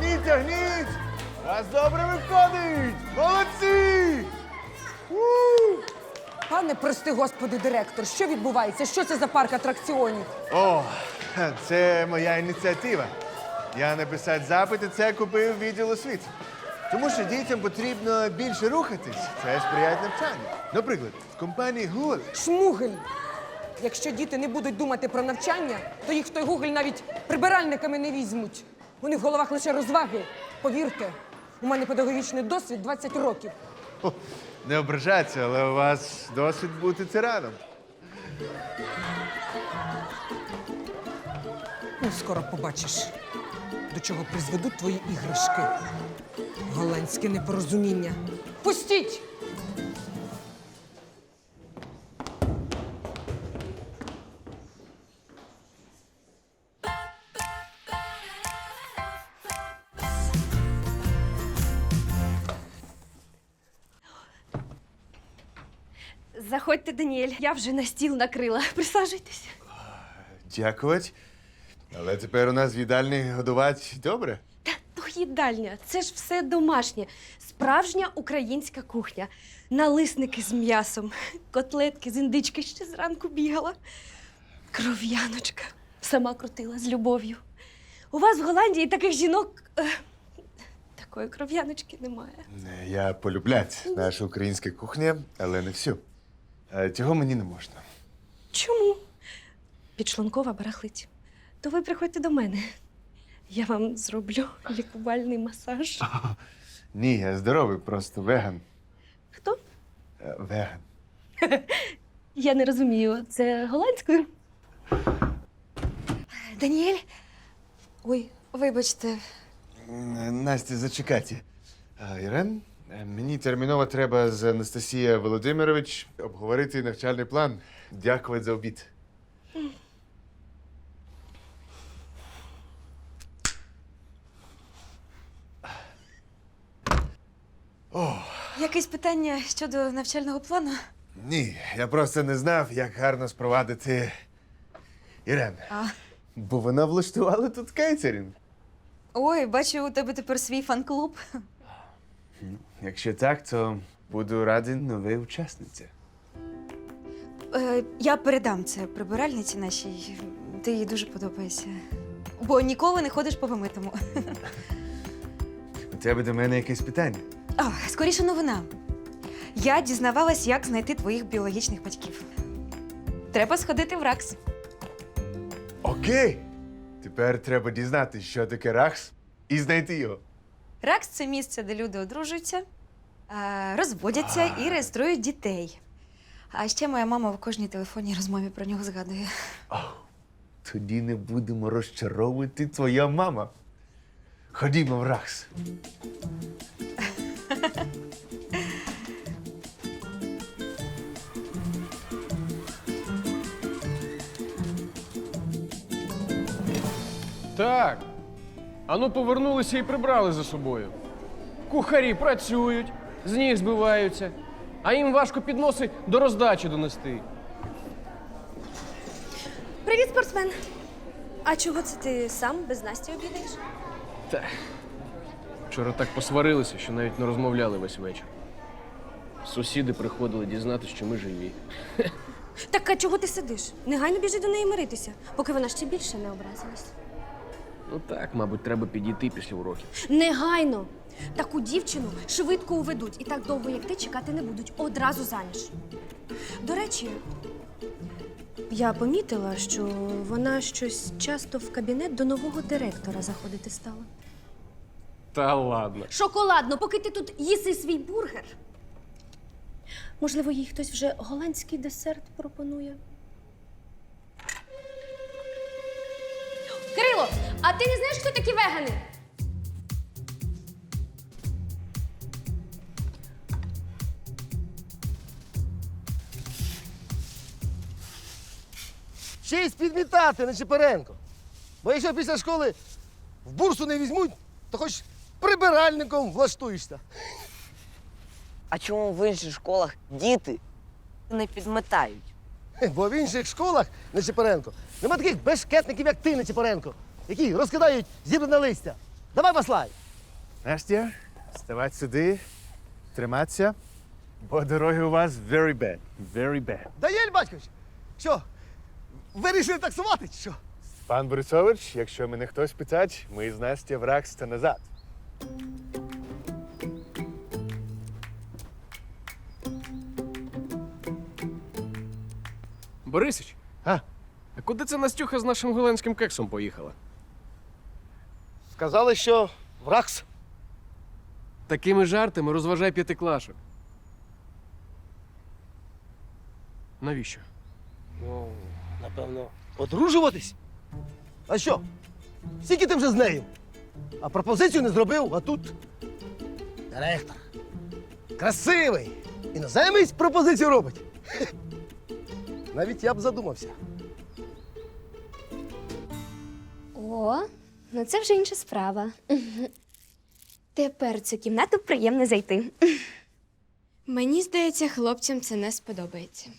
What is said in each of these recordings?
Тягніть, тягніть! У Вас добре виходить! Молодці! У! Пане, прости, господи, директор, що відбувається? Що це за парк атракціонів? О, це моя ініціатива. Я написати запит і це купив відділ освіти. Тому що дітям потрібно більше рухатись. Це сприяє навчанню. Наприклад, в компанії Google Шмугель. Якщо діти не будуть думати про навчання, то їх в той гугель навіть прибиральниками не візьмуть. Вони в головах лише розваги. Повірте, у мене педагогічний досвід 20 років. Хо, не ображаться, але у вас досвід бути тираном. Ну, скоро побачиш, до чого призведуть твої іграшки. Голландське непорозуміння. Пустіть! Даніель, я вже на стіл накрила. Присаджуйтесь. Дякувати. Але тепер у нас в їдальні годувати добре. Та то їдальня, це ж все домашнє. Справжня українська кухня. Налисники з м'ясом, котлетки з індички ще зранку бігала. Кров'яночка. Сама крутила з любов'ю. У вас в Голландії таких жінок. е, такої кров'яночки немає. Я полюблять нашу українську кухню, але не всю. Е, Цього мені не можна. Чому? Підшлункова барахлить. То ви приходьте до мене. Я вам зроблю лікувальний масаж. Ні, я здоровий, просто веган. Хто? Е, Веган. Я не розумію. Це голландською? Даніель? Ой, вибачте. Настя, зачекайте. Е, Ірен, мені терміново треба з Анастасією Володимирович обговорити навчальний план. Дякувати за обід. Якесь питання щодо навчального плану? Ні, я просто не знав, як гарно спровадити Ірен. А. Бо вона влаштувала тут кейтерінг. Ой, бачу, у тебе тепер свій фан-клуб. Якщо так, то буду радий новій учасниці. Е, я передам це прибиральниці нашій. Ти їй дуже подобаєшся. Бо ніколи не ходиш по помитому. У тебе до мене якесь питання? А, скоріше новина. Я дізнавалась, як знайти твоїх біологічних батьків. Треба сходити в РАКС. Окей. Тепер треба дізнатися, що таке рахс, і знайти його. РАКС це місце, де люди одружуються, е, розводяться і реєструють дітей. А ще моя мама в кожній телефонній розмові про нього згадує. Тоді не будемо розчаровувати твоя мама. Ходімо в рахс. Так. Ану повернулися і прибрали за собою. Кухарі працюють, з ніг збиваються, а їм важко підноси до роздачі донести. Привіт, спортсмен. А чого це ти сам без Насті обідаєш? Вчора так посварилися, що навіть не розмовляли весь вечір. Сусіди приходили дізнатися, що ми живі. Так а чого ти сидиш? Негайно біжи до неї миритися, поки вона ще більше не образилась. Ну так, мабуть, треба підійти після уроків. Негайно! Таку дівчину швидко уведуть і так довго, як ти, чекати не будуть. Одразу заміж. До речі, я помітила, що вона щось часто в кабінет до нового директора заходити стала. Та ладно. Шоколадно, поки ти тут їси свій бургер. Можливо, їй хтось вже голландський десерт пропонує. А ти не знаєш, хто такі вегани? Ще й підмітати на Чепаренко. Бо якщо після школи в бурсу не візьмуть, то хоч прибиральником влаштуєшся. А чому в інших школах діти не підметають? Бо в інших школах на Чепаренко нема таких безшкетників, як ти, на Чепаренко, які розкидають зібране листя. Давай послай. Настя, ставати сюди, триматися, бо дороги у вас very bad. Very bad. Даєль, батькович. Що? Вирішили таксувати чи що? Пан Борисович, якщо мене хтось питать, ми з Настя в Ракс та назад. Борисич, А? а куди це Настюха з нашим голландським кексом поїхала? Сказали, що в РАКС. Такими жартами розважай п'ятиклашок. Навіщо? Ну, напевно, одружуватись? А що? Скільки ти вже з нею? А пропозицію не зробив, а тут директор. Красивий. Іноземець пропозицію робить. Навіть я б задумався. О, ну це вже інша справа. Тепер в цю кімнату приємно зайти. Мені здається, хлопцям це не сподобається.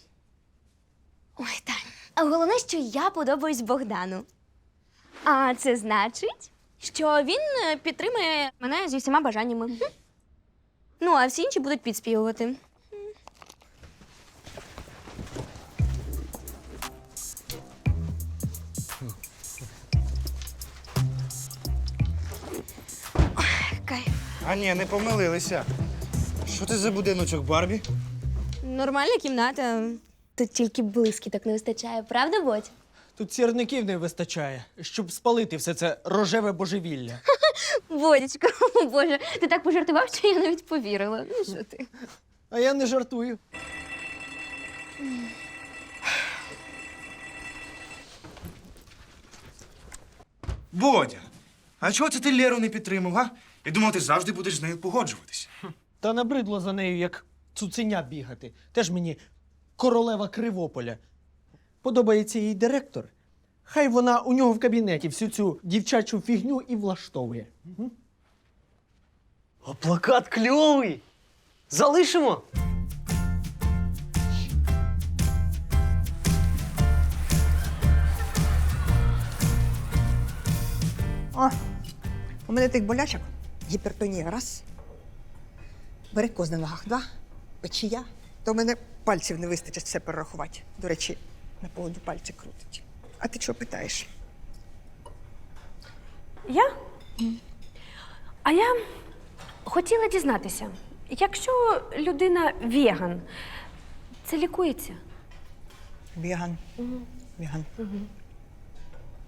Ой, так. А головне, що я подобаюсь Богдану. А це значить, що він е, підтримує мене зі всіма бажаннями. Ну, а всі інші будуть підспівувати. А ні, не помилилися. Що це за будиночок Барбі? Нормальна кімната. Тут тільки блискіток не вистачає, правда, Бодь? Тут сірників не вистачає, щоб спалити все це рожеве божевілля. Бодічко, о Боже, ти так пожартував, що я навіть повірила. Ну що ти? А я не жартую. Бодя, а чого це ти Леру не підтримав, а? Я думав, ти завжди будеш з нею погоджуватись. Та набридло за нею, як цуценя бігати. Теж мені королева Кривополя. Подобається їй директор. Хай вона у нього в кабінеті всю цю дівчачу фігню і влаштовує. А плакат кльовий. Залишимо. О, у мене тих болячок. Гіпертонія раз. Варикоз на ногах два. Печія. То в мене пальців не вистачить все перерахувати. До речі, на поводу пальці крутить. А ти чого питаєш? Я? А я хотіла дізнатися, якщо людина веган, це лікується? Віган. Віган.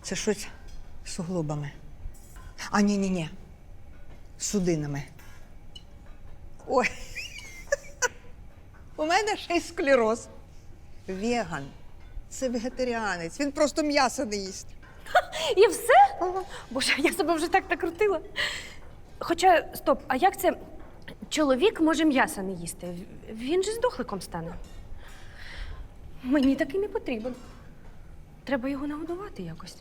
Це щось з суглобами. А ні, ні, ні. З судинами. Ой. У мене ще й склероз. Веган. Це вегетаріанець. Він просто м'ясо не їсть. І все? Боже, я себе вже так накрутила. Хоча, стоп, а як це чоловік може м'яса не їсти? Він же здохликом стане. Мені такий не потрібен. Треба його нагодувати якось.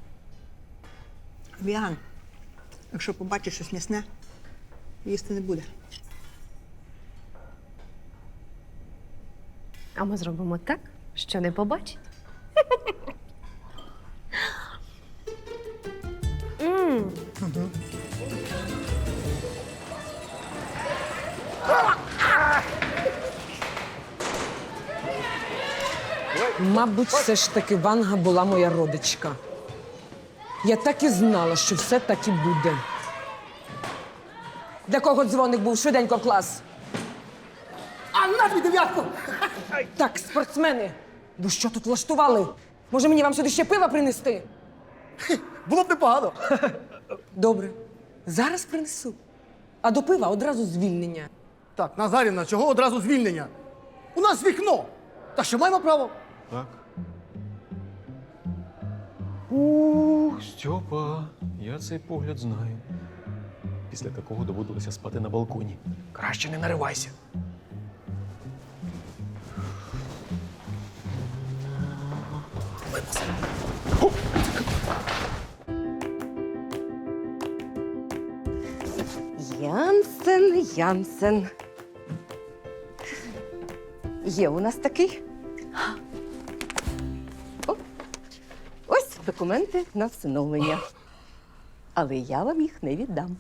Віган. Якщо побачиш щось м'ясне, їсти не буде. А ми зробимо так, що не побачить. М. Мабуть, все ж таки Ванга була моя родичка. Я так і знала, що все так і буде. Для кого дзвоник був швиденько в клас? А на тобі дев'ятку! Так, спортсмени, ви що тут влаштували? Може мені вам сюди ще пива принести? Було б непогано. Добре, зараз принесу. А до пива одразу звільнення. Так, Назарівна, чого одразу звільнення? У нас вікно. Та що маємо право? Так. Ух, Стьопа, я цей погляд знаю. Після такого доводилося спати на балконі. Краще не наривайся. Янсен, Янсен. Є у нас такий. О, ось документи на всиновлення. Але я вам їх не віддам.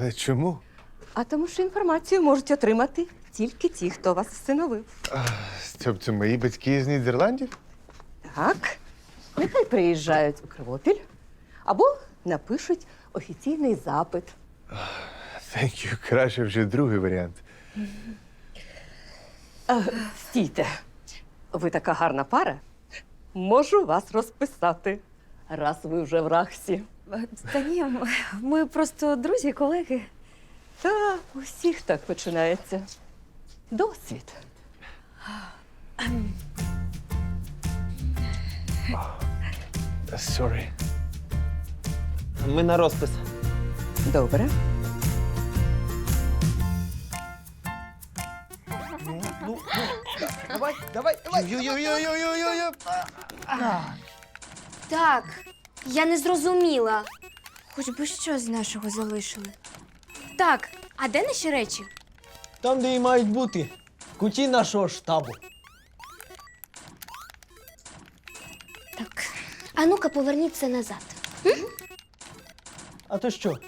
Але чому? А тому що інформацію можуть отримати тільки ті, хто вас всиновив. Тобто мої батьки з Нідерландів? Так. Нехай приїжджають у Кривопіль або напишуть офіційний запит. Thank you. Краще вже другий варіант. А, стійте. Ви така гарна пара. Можу вас розписати, раз ви вже в рахсі. Та ні, ми просто друзі, колеги. Та у всіх так починається. Досвід. Sorry. Ми на розпис. Добре. Давай, давай, давай. Ю-ю-ю-ю-ю-ю-ю. Так, я не зрозуміла. Хоч би що з нашого залишили. Так, а де наші речі? Там, де і мають бути. В куті нашого штабу. Так. А ну-ка, поверніться назад. А то що?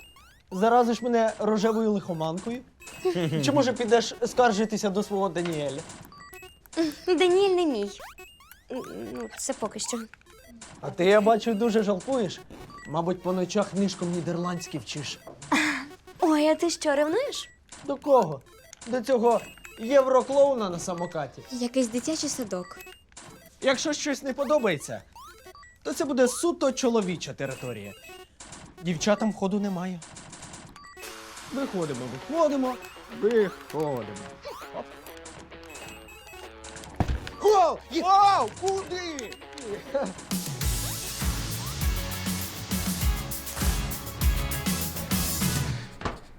Заразиш мене рожевою лихоманкою? Чи може підеш скаржитися до свого Даніеля? Даніель не мій. Ну, це поки що. А ти, я бачу, дуже жалкуєш. Мабуть, по ночах книжком нідерландський вчиш. Ой, а ти що, ревнуєш? До кого? До цього євроклоуна на самокаті. Якийсь дитячий садок. Якщо щось не подобається, то це буде суто чоловіча територія. Дівчатам входу немає. Виходимо, виходимо, виходимо. Оп. Воу! Воу! Куди?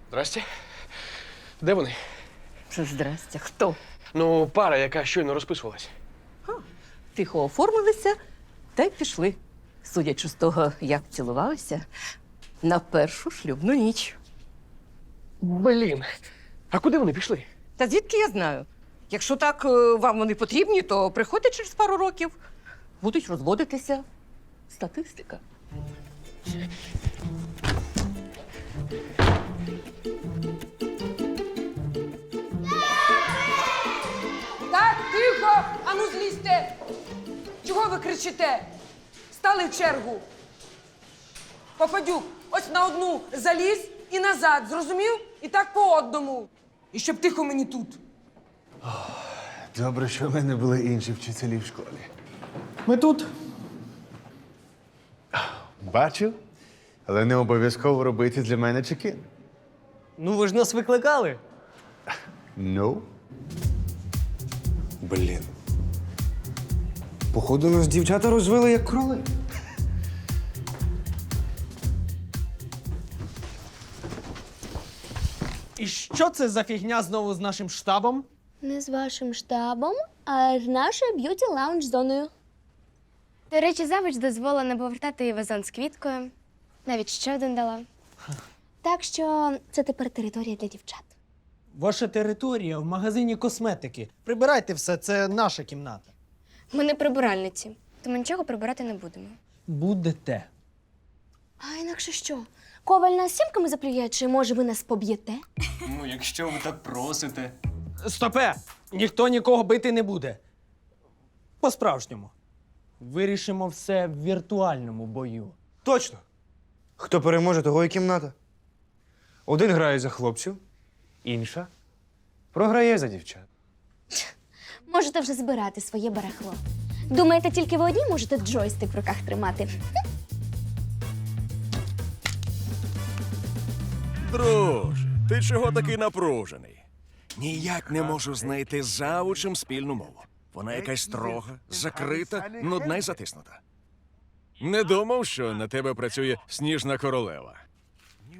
Здрасте. Де вони? Здрастя, хто? Ну, пара, яка щойно розписувалась. Тихо оформилися та й пішли. Судячи з того, як цілувалися, на першу шлюбну ніч. Блін. А куди вони пішли? Та звідки я знаю? Якщо так е, вам вони потрібні, то приходьте через пару років. Будуть розводитися. Статистика. Так, тихо! Ану злізьте! Чого ви кричите? Стали в чергу. Попадюк, ось на одну заліз і назад, зрозумів? І так по одному. І щоб тихо мені тут. Добре, що в мене були інші вчителі в школі. Ми тут. Бачив? Але не обов'язково робити для мене чекін. Ну ви ж нас викликали. Ну? Блін. Походу, нас дівчата розвели як кроли. І що це за фігня знову з нашим штабом? Не з вашим штабом, а з нашою б'юті лаунж зоною. До речі, завуч дозволена повертати вазон з квіткою. Навіть ще один дала. Так що це тепер територія для дівчат. Ваша територія в магазині косметики. Прибирайте все, це наша кімната. Ми не прибиральниці, тому нічого прибирати не будемо. Будете. А інакше що? Коваль нас сімками заплює, чи може ви нас поб'єте? Ну, якщо ви так просите. Стопе! Ніхто нікого бити не буде. По-справжньому. Вирішимо все в віртуальному бою. Точно. Хто переможе, того і кімната. Один грає за хлопців, інша програє за дівчат. Можете вже збирати своє барахло. Думаєте, тільки ви одні можете джойстик в руках тримати? Друже, ти чого такий напружений? Ніяк не можу знайти з завучем спільну мову. Вона якась строга, закрита, нудна й затиснута. Не думав, що на тебе працює сніжна королева.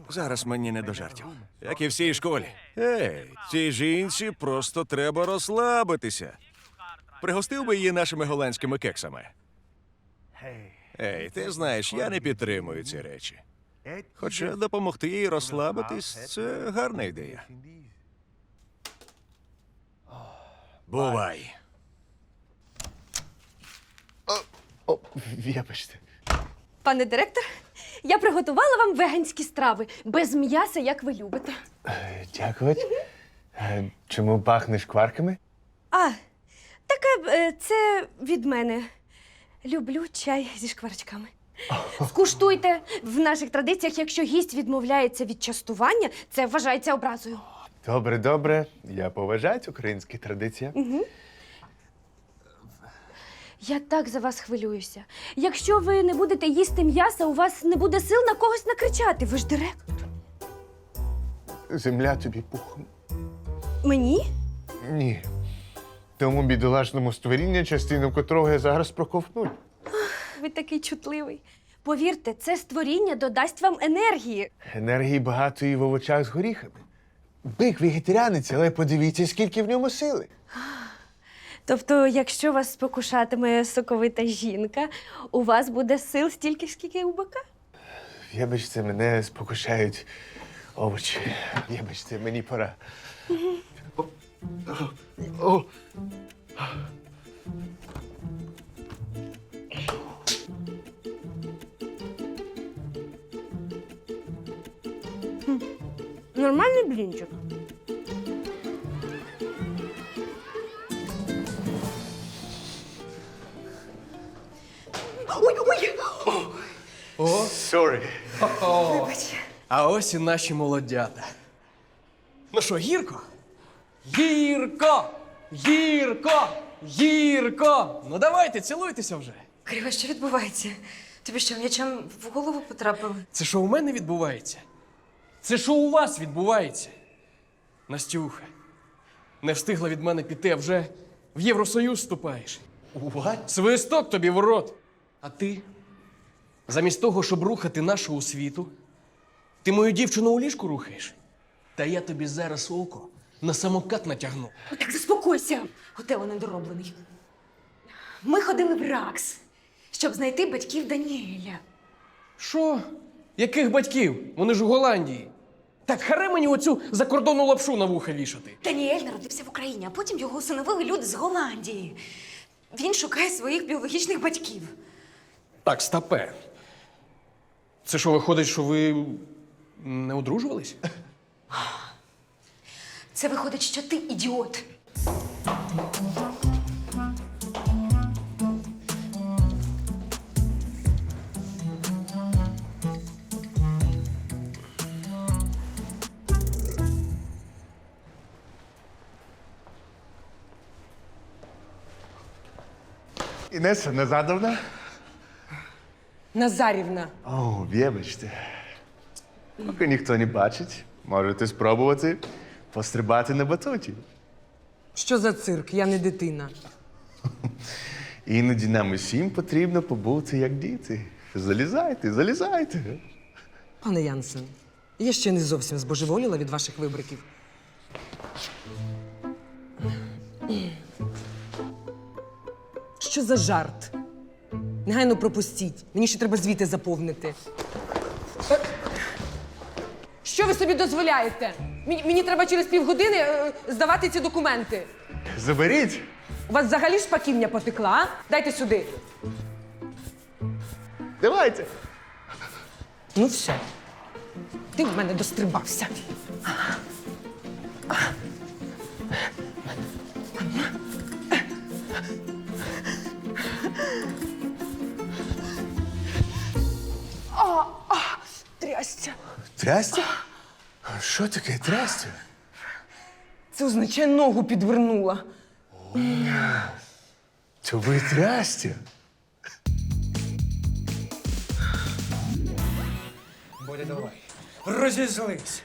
Зараз мені не до жартів, як і всій школі. Ей, цій жінці просто треба розслабитися. Пригостив би її нашими голландськими кексами. Ей, ти знаєш, я не підтримую ці речі. Хоча допомогти їй розслабитись це гарна ідея. Бувай. О, вибачте. Пане директор, Я приготувала вам веганські страви без м'яса, як ви любите. Дякувати. Чому пахнеш кварками? А, таке е, це від мене. Люблю чай зі шкварчками. Скуштуйте в наших традиціях, якщо гість відмовляється від частування, це вважається образою. Добре, добре. Я поважаю українські традиції. Я так за вас хвилююся. Якщо ви не будете їсти м'яса, у вас не буде сил на когось накричати. Ви ж директор. Земля тобі пухом. Мені? Ні. Тому бідолашному створіння, частину котрого я зараз проковтну. Ви такий чутливий. Повірте, це створіння додасть вам енергії. Енергії багато і в овочах з горіхами. Бик вегетаріанець, але подивіться, скільки в ньому сили. Тобто, якщо вас спокушатиме соковита жінка, у вас буде сил стільки, скільки у бика? Вибачте, мене спокушають овочі. Вибачте, мені пора. О, Нормальний блінчик. Sorry. А ось і наші молодята. Ну що, гірко? Гірко! Гірко! Гірко! Ну давайте, цілуйтеся вже. Криво, що відбувається? Тобі що, м'ячем в голову потрапили? Це що у мене відбувається? Це що у вас відбувається? Настюха, не встигла від мене піти, а вже в Євросоюз вступаєш. What? Свисток тобі в рот. А ти, замість того, щоб рухати нашу освіту, ти мою дівчину у ліжку рухаєш? Та я тобі зараз око на самокат натягну. Ой, Так заспокойся, готело недороблений. Ми ходили в РАКС, щоб знайти батьків Даніеля. Що? Яких батьків? Вони ж у Голландії. Так харе мені оцю закордонну лапшу на вуха вішати. Даніель народився в Україні, а потім його усиновили люди з Голландії. Він шукає своїх біологічних батьків. Так, стапе. Це що, виходить, що ви не одружувались? Це виходить, що ти ідіот. Інеса Назадовна? Назарівна. О, вибачте. Поки ніхто не бачить, можете спробувати пострибати на батуті. Що за цирк? Я не дитина. Іноді нам усім потрібно побути як діти. Залізайте, залізайте. Пане Янсен, я ще не зовсім збожеволіла від ваших вибриків. Що за жарт? Негайно пропустіть. Мені ще треба звіти заповнити. Що ви собі дозволяєте? Мені, мені треба через півгодини е, здавати ці документи. Заберіть! У вас взагалі шпаківня потекла, а? Дайте сюди. Давайте. Ну все. Ти в мене дострибався. Трясця. Трястя? Що таке трястя? Це означає ногу підвернула. То ви трястя? Бодя, давай. Розізлись.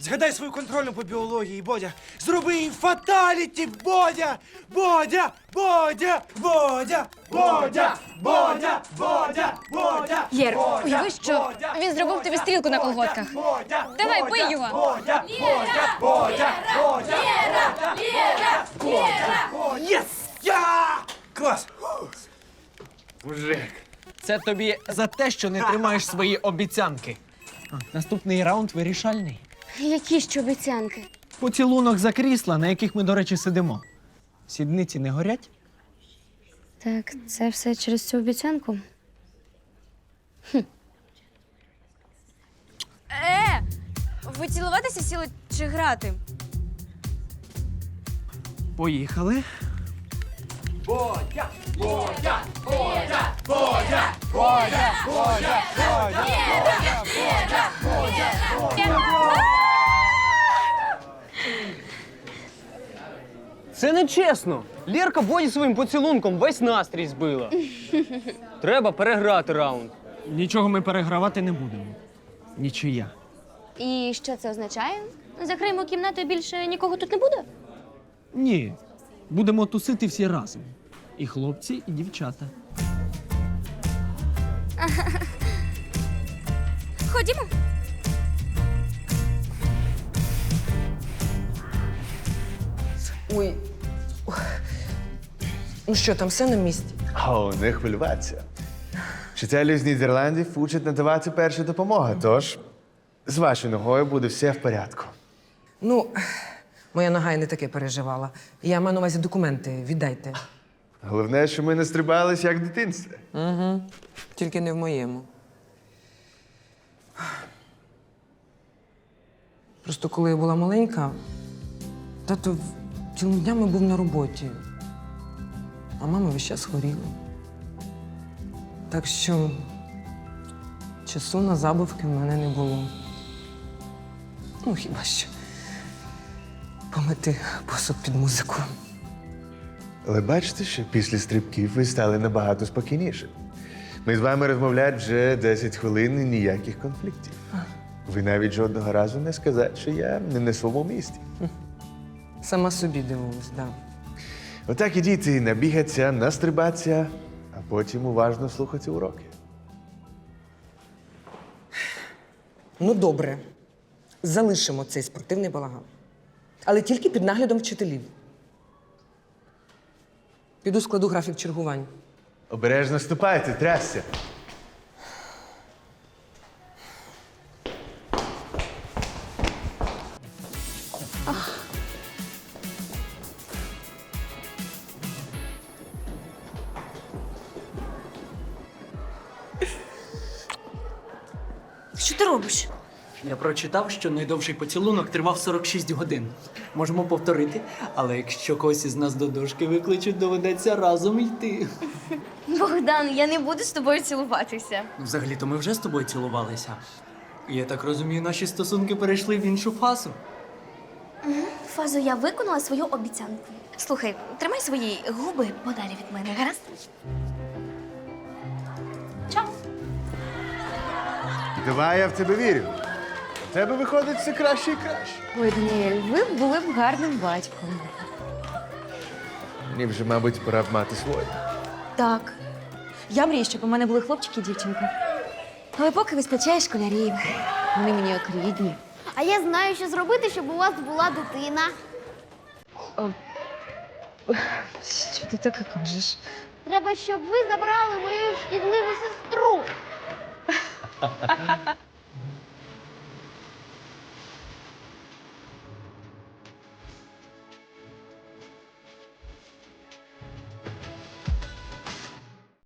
Згадай свою контрольну по біології, Бодя. Зроби їм фаталіті, Бодя! Бодя! Бодя! Бодя! Бодя! Бодя! Бодя! Бодя! Єр, уяви, що він зробив тобі стрілку на колготках. Бодя! Давай, бий його. Бодя! Бодя! Бодя! Бодя! Лєра! Лєра! Лєра! Єс! Я! Клас! Мужик. Це тобі за те, що не тримаєш свої обіцянки. Наступний раунд вирішальний. Які ж обіцянки? Поцілунок за крісла, на яких ми, до речі, сидимо. Сідниці не горять? Так, це все через цю обіцянку. Хм. Ви цілуватися сіли чи грати? Поїхали. Це не чесно. Лєрка Боді своїм поцілунком весь настрій збила. Треба переграти раунд. Нічого ми перегравати не будемо. Нічия. І що це означає? Закриємо кімнату і більше нікого тут не буде? Ні. Будемо тусити всі разом. І хлопці, і дівчата. Ходімо. Ой. Ну що, там все на місці? О, не хвилюватися. Вчителі з Нідерландів учать надавати першу допомогу, тож з вашою ногою буде все в порядку. Ну, моя нога й не таке переживала. Я маю на увазі документи, віддайте. Головне, що ми не стрибались як в дитинстві. Угу. Тільки не в моєму. Просто коли я була маленька, тато цілими днями був на роботі, а мама весь час хворіла. Так що часу на забавки в мене не було. Ну, хіба що помити посуд під музику. Але бачите, що після стрибків ви стали набагато спокійніше. Ми з вами розмовляємо вже 10 хвилин і ніяких конфліктів. Ви навіть жодного разу не сказали, що я не на своєму місці. Сама собі дивилась, так. Да. Отак і діти набігаться, настрибаться, а потім уважно слухати уроки. Ну, добре. Залишимо цей спортивний балаган. Але тільки під наглядом вчителів. Піду складу графік чергувань. Обережно ступайте, трясся. Прочитав, що найдовший поцілунок тривав 46 годин. Можемо повторити, але якщо когось із нас до дошки викличуть, доведеться разом йти. Богдан, я не буду з тобою цілуватися. Взагалі-то ми вже з тобою цілувалися. Я так розумію, наші стосунки перейшли в іншу фазу. Фазу я виконала свою обіцянку. Слухай, тримай свої губи подалі від мене, гаразд? Чао. Давай я в тебе вірю. Тебе виходить все краще і краще. Ой, Даніель, ви були б гарним батьком. Мені вже, мабуть, пора б мати своє. Так. Я мрію, щоб у мене були хлопчик і дівчинка. Але поки вистачає школярів. Вони мені як рідні. А я знаю, що зробити, щоб у вас була дитина. Що ти таке кажеш? Треба, щоб ви забрали мою шкідливу сестру.